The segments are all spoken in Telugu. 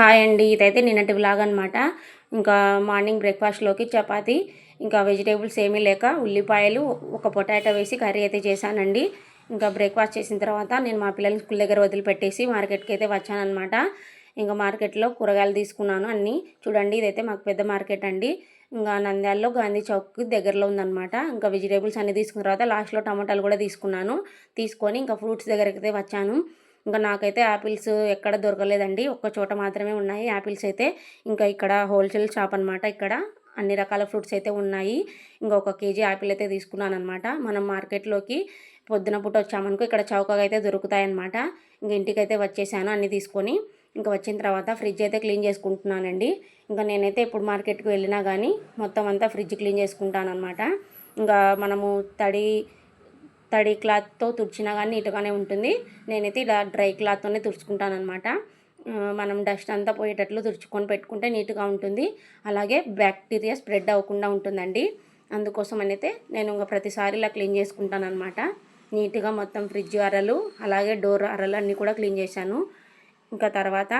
హాయ్ అండి ఇదైతే నిన్నటి వ్లాగ్ అనమాట ఇంకా మార్నింగ్ బ్రేక్ఫాస్ట్లోకి చపాతి ఇంకా వెజిటేబుల్స్ ఏమీ లేక ఉల్లిపాయలు ఒక పొటాటో వేసి కర్రీ అయితే చేశానండి. ఇంకా బ్రేక్ఫాస్ట్ చేసిన తర్వాత నేను మా పిల్లల్ని స్కూల్ దగ్గర వదిలిపెట్టేసి మార్కెట్కి అయితే వచ్చానమాట ఇంకా మార్కెట్లో కూరగాయలు తీసుకున్నాను అన్నీ. చూడండి ఇదైతే మాకు పెద్ద మార్కెట్ అండి. ఇంకా నంద్యాలలో గాంధీ చౌక్ దగ్గరలో ఉందన్నమాట. ఇంకా వెజిటేబుల్స్ అన్నీ తీసుకున్న తర్వాత లాస్ట్లో టమాటాలు కూడా తీసుకున్నాను. తీసుకొని ఇంకా ఫ్రూట్స్ దగ్గరికి అయితే వచ్చాను. ఇంకా నాకైతే యాపిల్స్ ఎక్కడ దొరకలేదండి. ఒక్క చోట మాత్రమే ఉన్నాయి. యాపిల్స్ అయితే ఇంకా ఇక్కడ హోల్సేల్ షాప్ అనమాట ఇక్కడ. అన్ని రకాల ఫ్రూట్స్ అయితే ఉన్నాయి. ఇంకా ఒక కేజీ యాపిల్ అయితే తీసుకున్నాను అనమాట మనం మార్కెట్లోకి పొద్దున పూట వచ్చామనుకో ఇక్కడ చౌకగా అయితే దొరుకుతాయన్నమాట. ఇంక ఇంటికైతే వచ్చేసాను అన్నీ తీసుకొని. ఇంకా వచ్చిన తర్వాత ఫ్రిడ్జ్ అయితే క్లీన్ చేసుకుంటున్నానండి. ఇంకా నేనైతే ఇప్పుడు మార్కెట్కి వెళ్ళినా కానీ మొత్తం అంతా ఫ్రిడ్జ్ క్లీన్ చేసుకుంటాను అనమాట ఇంకా మనము తడి తడి క్లాత్తో తుడిచినా కానీ నీట్గానే ఉంటుంది. నేనైతే ఇలా డ్రై క్లాత్తోనే తుడుచుకుంటాను అనమాట మనం డస్ట్ అంతా పోయేటట్లు తుడుచుకొని పెట్టుకుంటే నీట్గా ఉంటుంది. అలాగే బ్యాక్టీరియా స్ప్రెడ్ అవ్వకుండా ఉంటుందండి. అందుకోసం అయితే నేను ఇంకా ప్రతిసారి ఇలా క్లీన్ చేసుకుంటాను అనమాట నీట్గా మొత్తం ఫ్రిడ్జ్ అరలు అలాగే డోర్ అరలు అన్నీ కూడా క్లీన్ చేశాను. ఇంకా తర్వాత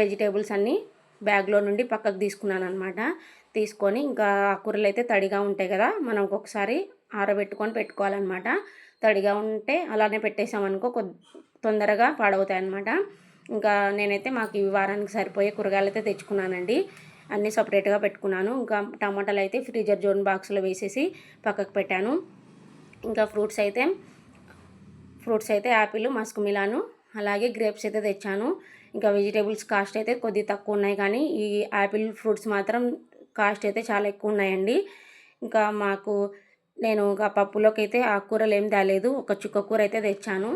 వెజిటేబుల్స్ అన్నీ బ్యాగ్లో నుండి పక్కకు తీసుకున్నాను అనమాట తీసుకొని ఇంకా ఆకుకూరలు అయితే తడిగా ఉంటాయి కదా మనం ఒక్కొక్కసారి ఆరబెట్టుకొని పెట్టుకోవాలన్నమాట. తడిగా ఉంటే అలానే పెట్టేసామనుకో కొద్ది తొందరగా పాడవుతాయి అనమాట ఇంకా నేనైతే మాకు ఈ వారానికి సరిపోయే కూరగాయలు అయితే తెచ్చుకున్నానండి. అన్నీ సపరేట్గా పెట్టుకున్నాను. ఇంకా టమాటాలు అయితే ఫ్రీజర్ జోన్ బాక్స్లో వేసేసి పక్కకు పెట్టాను. ఇంకా ఫ్రూట్స్ అయితే ఫ్రూట్స్ అయితే యాపిల్ మస్క్ మిలాను అలాగే గ్రేప్స్ అయితే తెచ్చాను. ఇంకా వెజిటేబుల్స్ కాస్ట్ అయితే కొద్ది తక్కువ ఉన్నాయి కానీ ఈ యాపిల్ ఫ్రూట్స్ మాత్రం కాస్ట్ అయితే చాలా ఎక్కువ ఉన్నాయండి. ఇంకా మాకు నేను ఇంకా పప్పులోకి అయితే ఆకుకూరలు ఏం తేలేదు. ఒక చుక్క కూర అయితే తెచ్చాను.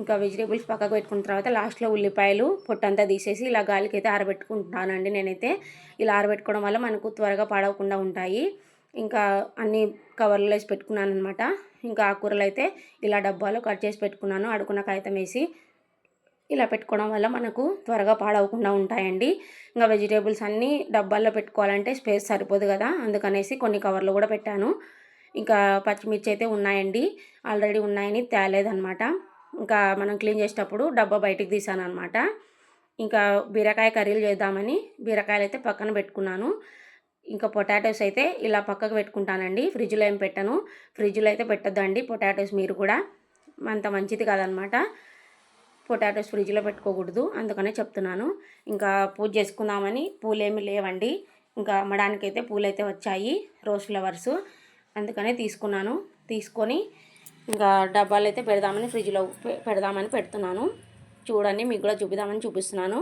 ఇంకా వెజిటేబుల్స్ పక్కకు పెట్టుకున్న తర్వాత లాస్ట్లో ఉల్లిపాయలు పొట్టంతా తీసేసి ఇలా గాలికి అయితే ఆరబెట్టుకుంటున్నానండి నేనైతే. ఇలా ఆరబెట్టుకోవడం వల్ల మనకు త్వరగా పాడవకుండా ఉంటాయి. ఇంకా అన్ని కవర్లో వేసి పెట్టుకున్నాను అనమాట ఇంకా ఆకుకూరలు అయితే ఇలా డబ్బాలో కట్ చేసి పెట్టుకున్నాను. అడుకున్న కాగితం వేసి ఇలా పెట్టుకోవడం వల్ల మనకు త్వరగా పాడవకుండా ఉంటాయండి. ఇంకా వెజిటేబుల్స్ అన్నీ డబ్బాల్లో పెట్టుకోవాలంటే స్పేస్ సరిపోదు కదా. అందుకనేసి కొన్ని కవర్లు కూడా పెట్టాను. ఇంకా పచ్చిమిర్చి అయితే ఉన్నాయండి. ఆల్రెడీ ఉన్నాయని తేలేదనమాట ఇంకా మనం క్లీన్ చేసేటప్పుడు డబ్బా బయటికి తీసాను అనమాట ఇంకా బీరకాయ కర్రీలు చేద్దామని బీరకాయలు అయితే పక్కన పెట్టుకున్నాను. ఇంకా పొటాటోస్ అయితే ఇలా పక్కకు పెట్టుకుంటానండి. ఫ్రిడ్జ్లో ఏం పెట్టను. ఫ్రిడ్జ్లో అయితే పెట్టద్దండి పొటాటోస్ మీరు కూడా. అంత మంచిది కాదనమాట పొటాటోస్ ఫ్రిడ్జ్లో పెట్టుకోకూడదు. అందుకనే చెప్తున్నాను. ఇంకా పూజ చేసుకుందామని పూలు లేవండి. ఇంకా అమ్మడానికి అయితే పూలు అయితే వచ్చాయి. Rose flowers. అందుకనే తీసుకున్నాను. తీసుకొని ఇంకా డబ్బాలు అయితే పెడదామని ఫ్రిడ్జ్లో పెడదామని పెడుతున్నాను. చూడండి మీకు కూడా చూపిద్దామని చూపిస్తున్నాను.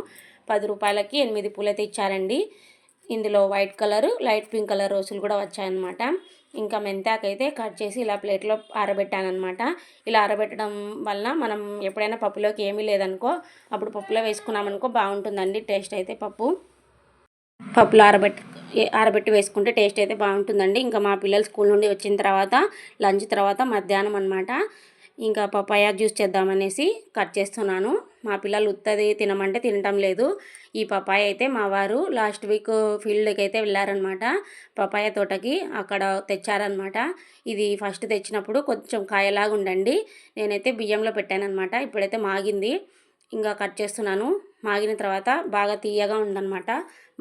పది రూపాయలకి ఎనిమిది పూలు అయితే ఇచ్చారండి. ఇందులో white colour light pink colour రోజులు కూడా వచ్చాయన్నమాట. ఇంకా మెంతాకైతే కట్ చేసి ఇలా ప్లేట్లో ఆరబెట్టానమాట ఇలా ఆరబెట్టడం వల్ల మనం ఎప్పుడైనా పప్పులోకి ఏమీ లేదనుకో అప్పుడు పప్పులో వేసుకున్నామనుకో బాగుంటుందండి టేస్ట్ అయితే పప్పు. పప్పులు ఆరబెట్టి ఆరబెట్టి వేసుకుంటే టేస్ట్ అయితే బాగుంటుందండి. ఇంకా మా పిల్లలు స్కూల్ నుండి వచ్చిన తర్వాత లంచ్ తర్వాత మధ్యాహ్నం అనమాట ఇంకా పపాయ జ్యూస్ చేద్దామనేసి కట్ చేస్తున్నాను. మా పిల్లలు ఉత్తది తినమంటే తినటం లేదు. ఈ పపాయ అయితే మా వారు లాస్ట్ వీక్ ఫీల్డ్కి అయితే వెళ్ళారనమాట పపాయ తోటకి అక్కడ తెచ్చారనమాట ఇది ఫస్ట్ తెచ్చినప్పుడు కొంచెం కాయలాగా ఉండండి. నేనైతే బియ్యంలో పెట్టానమాట ఇప్పుడైతే మాగింది. ఇంకా కట్ చేస్తున్నాను. మాగిన తర్వాత బాగా తీయగా ఉందన్నమాట.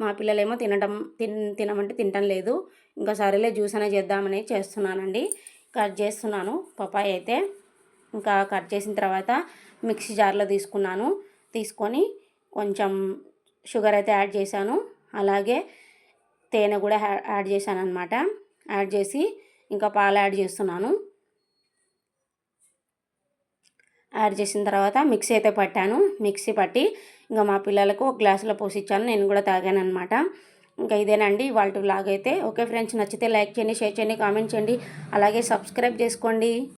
మా పిల్లలేమో తినడం తిన్ తినమంటే తినటం లేదు. ఇంకా సరేలే జ్యూస్ అనేది చేద్దామని చేస్తున్నానండి. కట్ చేస్తున్నాను పపాయ అయితే. ఇంకా కట్ చేసిన తర్వాత మిక్సీ జార్లో తీసుకున్నాను. తీసుకొని కొంచెం షుగర్ అయితే యాడ్ చేశాను. అలాగే తేనె కూడా యాడ్ చేశాను అనమాట యాడ్ చేసి ఇంకా పాలు యాడ్ చేస్తున్నాను. యాడ్ చేసిన తర్వాత మిక్సీ అయితే పట్టాను. మిక్సీ పట్టి ఇంకా మా పిల్లలకు ఒక గ్లాసులో పోసిచ్చాను. నేను కూడా తాగాను అనమాట ఇంకా ఇదేనండి వాళ్ళ లాగైతే. అయితే ఓకే ఫ్రెండ్స్ నచ్చితే లైక్ చేయండి షేర్ చేయండి కామెంట్ చేయండి. అలాగే సబ్స్క్రైబ్ చేసుకోండి.